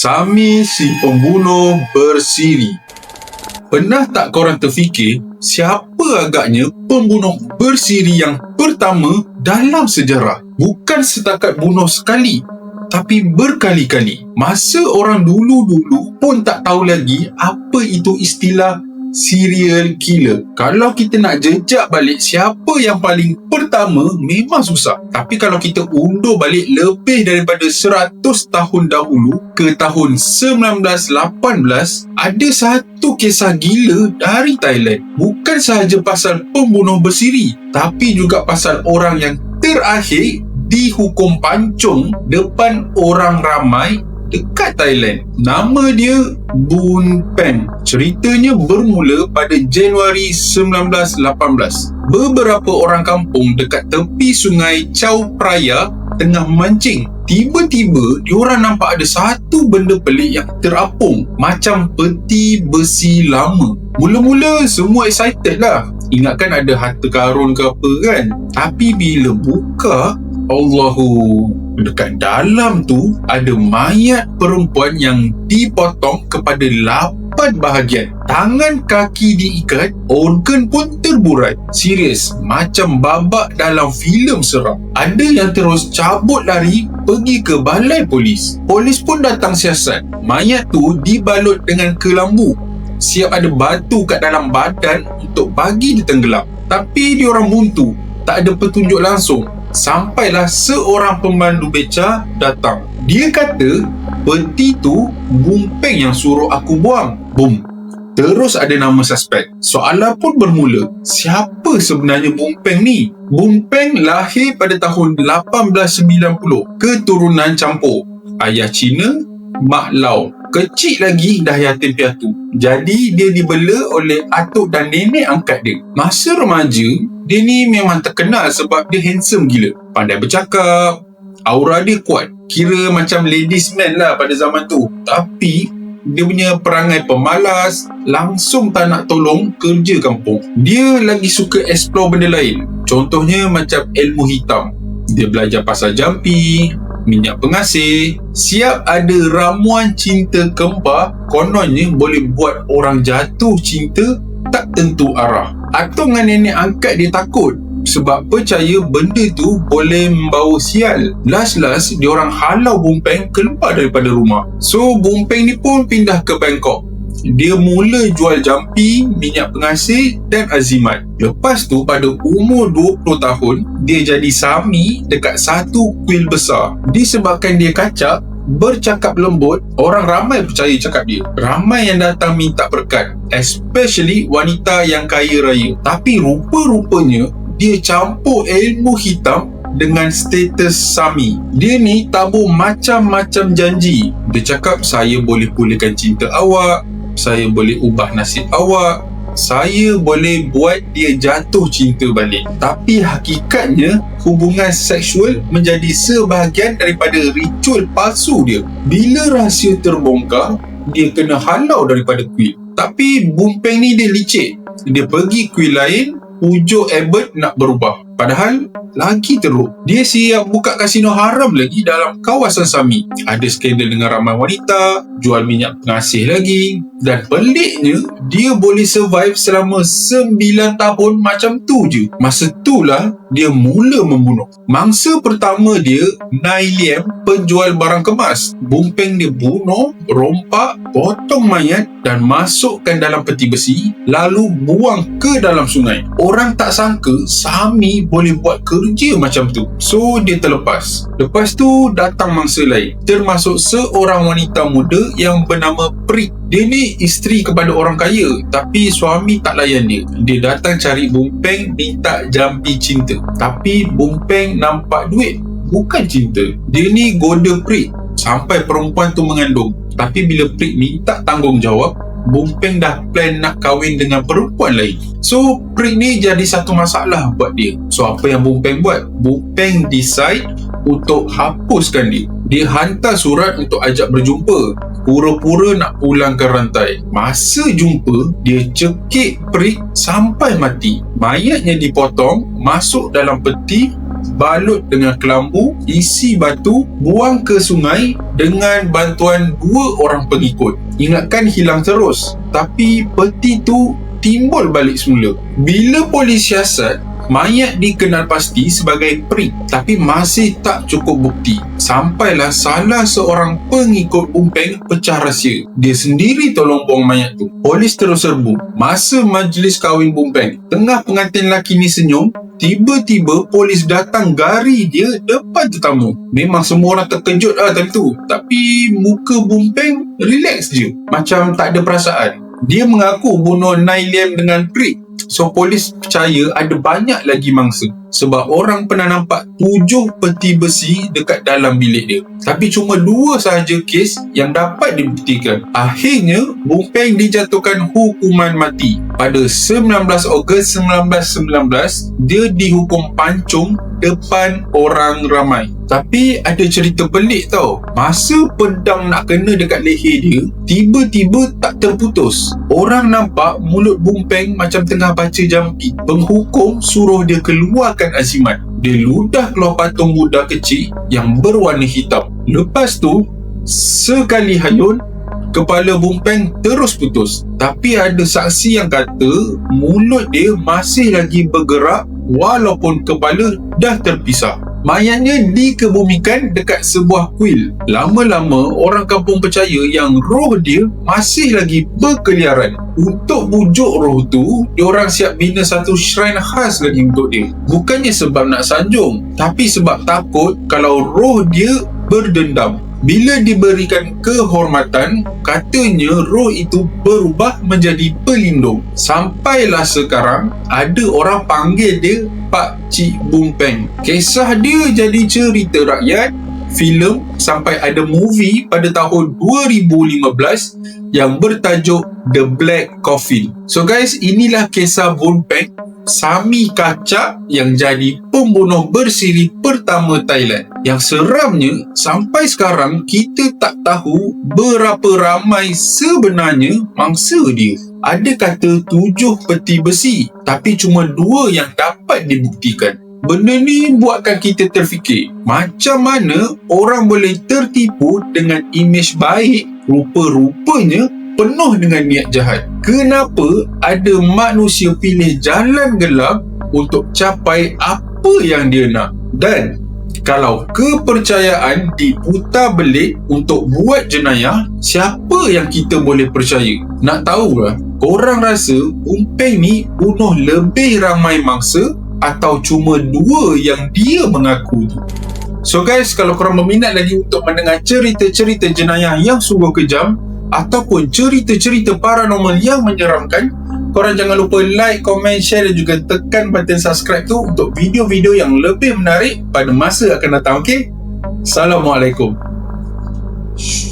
Sami si pembunuh bersiri. Pernah tak korang terfikir siapa agaknya pembunuh bersiri yang pertama dalam sejarah? Bukan setakat bunuh sekali, tapi berkali-kali. Masa orang dulu-dulu pun tak tahu lagi apa itu istilah serial killer. Kalau kita nak jejak balik siapa yang paling pertama memang susah. Tapi kalau kita undur balik lebih daripada 100 tahun dahulu ke tahun 1918, ada satu kisah gila dari Thailand. Bukan sahaja pasal pembunuh bersiri, tapi juga pasal orang yang terakhir dihukum pancung depan orang ramai dekat Thailand. Nama dia Boon Peng. Ceritanya bermula pada Januari 1918. Beberapa orang kampung dekat tepi sungai Chao Phraya tengah mancing. Tiba-tiba, diorang nampak ada satu benda pelik yang terapung macam peti besi lama. Mula-mula semua excited lah. Ingatkan ada harta karun ke apa kan? Tapi bila buka, Allahu dekat dalam tu ada mayat perempuan yang dipotong kepada lapan bahagian. Tangan kaki diikat, organ pun terburai. Serius, macam babak dalam filem seram. Ada yang terus cabut lari pergi ke balai polis. Polis pun datang siasat. Mayat tu dibalut dengan kelambu. Siap ada batu kat dalam badan untuk bagi dia tenggelam. Tapi diorang buntu. Tak ada petunjuk langsung sampailah seorang pemandu beca datang. Dia kata, peti tu Bumpeng yang suruh aku buang. Bum. Terus ada nama suspek. Soalan pun bermula, siapa sebenarnya Bumpeng ni? Bumpeng lahir pada tahun 1890, keturunan campur. Ayah Cina, Mak Lau. Kecil lagi dah yatim piatu. Jadi dia dibela oleh atuk dan nenek angkat dia. Masa remaja, dia ni memang terkenal sebab dia handsome gila. Pandai bercakap, aura dia kuat. Kira macam ladies man lah pada zaman tu. Tapi, dia punya perangai pemalas, langsung tak nak tolong kerja kampung. Dia lagi suka explore benda lain. Contohnya macam ilmu hitam. Dia belajar pasal jampi, minyak pengasih, siap ada ramuan cinta kembar, kononnya boleh buat orang jatuh cinta tak tentu arah atau dengan nenek angkat dia takut sebab percaya benda tu boleh membawa sial. Last-last, dia orang halau Bumpeng keluar daripada rumah. So, Bumpeng ni pun pindah ke Bangkok. Dia mula jual jampi, minyak pengasih dan azimat. Lepas tu, pada umur 20 tahun, dia jadi sami dekat satu kuil besar. Disebabkan dia kacak, bercakap lembut, orang ramai percaya cakap dia. Ramai yang datang minta berkat, especially wanita yang kaya raya. Tapi rupa-rupanya dia campur ilmu hitam dengan status Sami. Dia ni tabur macam-macam janji. Dia cakap saya boleh pulihkan cinta awak, saya boleh ubah nasib awak, saya boleh buat dia jatuh cinta balik. Tapi hakikatnya, hubungan seksual menjadi sebahagian daripada ritual palsu dia. Bila rahsia terbongkar, dia kena halau daripada kuil. Tapi Bumpeng ni dia licik. Dia pergi kuil lain, ujuk Ebert nak berubah. Padahal lagi teruk. Dia siap buka kasino haram lagi dalam kawasan Sami. Ada skandal dengan ramai wanita, jual minyak pengasih lagi. Dan peliknya, dia boleh survive selama 9 tahun macam tu je. Masa itulah dia mula membunuh. Mangsa pertama dia, Nai Liam, penjual barang kemas. Bumpeng dia bunuh, rompak, potong mayat dan masukkan dalam peti besi, lalu buang ke dalam sungai. Orang tak sangka Sami boleh buat kerja macam tu. So, dia terlepas. Lepas tu, datang mangsa lain. Termasuk seorang wanita muda yang bernama Prik. Dia ni isteri kepada orang kaya tapi suami tak layan dia. Dia datang cari Bumpeng minta jampi cinta. Tapi Bumpeng nampak duit bukan cinta. Dia ni goda Prik sampai perempuan tu mengandung. Tapi bila Prik minta tanggungjawab, Bumpeng dah plan nak kahwin dengan perempuan lain. So, Prik ni jadi satu masalah buat dia. So, apa yang Bumpeng buat? Bumpeng decide untuk hapuskan dia. Dia hantar surat untuk ajak berjumpa. Pura-pura nak pulangkan rantai. Masa jumpa, dia cekik Prik sampai mati. Mayatnya dipotong, masuk dalam peti balut dengan kelambu, isi batu, buang ke sungai dengan bantuan dua orang pengikut. Ingatkan hilang terus. Tapi peti tu timbul balik semula. Bila polis siasat, mayat dikenal pasti sebagai prik tapi masih tak cukup bukti sampailah salah seorang pengikut Bumpeng pecah rahsia dia sendiri tolong buang mayat tu polis terus serbu masa majlis kahwin Bumpeng tengah pengantin lelaki ni senyum Tiba-tiba polis datang gari dia depan tetamu. Memang semua orang terkejut lah time tu. Tapi muka Bumpeng relax je. Macam tak ada perasaan. Dia mengaku bunuh Nailiam dengan prik So polis percaya ada banyak lagi mangsa sebab orang pernah nampak tujuh peti besi dekat dalam bilik dia. Tapi cuma dua sahaja kes yang dapat dibuktikan. Akhirnya, Bung Peng dijatuhkan hukuman mati. Pada 19 Ogos 1919, dia dihukum pancung depan orang ramai. Tapi ada cerita pelik tau. Masa pedang nak kena dekat leher dia, tiba-tiba tak terputus. Orang nampak mulut Bung Peng macam tengah baca jampi. Penghukum suruh dia keluarkan azimat. Dia ludah keluar patung Buddha kecil yang berwarna hitam. Lepas tu, sekali hayun, kepala Bung Peng terus putus. Tapi ada saksi yang kata mulut dia masih lagi bergerak walaupun kepala dah terpisah. Mayatnya dikebumikan dekat sebuah kuil. Lama-lama orang kampung percaya yang roh dia masih lagi berkeliaran. Untuk bujuk roh tu, diorang siap bina satu shrine khas lagi untuk dia. Bukannya sebab nak sanjung, tapi sebab takut kalau roh dia berdendam. Bila diberikan kehormatan, katanya roh itu berubah menjadi pelindung. Sampailah sekarang, ada orang panggil dia Pak Cik Bung Peng. Kisah dia jadi cerita rakyat, filem sampai ada movie pada tahun 2015 yang bertajuk The Black Coffin. So guys, inilah kisah Peng Sami Kacak yang jadi pembunuh bersiri pertama Thailand. Yang seramnya, sampai sekarang kita tak tahu berapa ramai sebenarnya mangsa dia. Ada kata tujuh peti besi, tapi cuma dua yang dapat dibuktikan. Benda ni buatkan kita terfikir macam mana orang boleh tertipu dengan imej baik rupa-rupanya penuh dengan niat jahat. Kenapa ada manusia pilih jalan gelap untuk capai apa yang dia nak? Dan kalau kepercayaan diputar belik untuk buat jenayah, siapa yang kita boleh percaya? Nak tahu lah, korang rasa Umpeng ni bunuh lebih ramai mangsa atau cuma dua yang dia mengaku tu? So guys, kalau korang berminat lagi untuk mendengar cerita-cerita jenayah yang sungguh kejam, ataupun cerita-cerita paranormal yang menyeramkan korang jangan lupa like, komen, share dan juga tekan button subscribe tu untuk video-video yang lebih menarik pada masa akan datang ok Assalamualaikum Shh.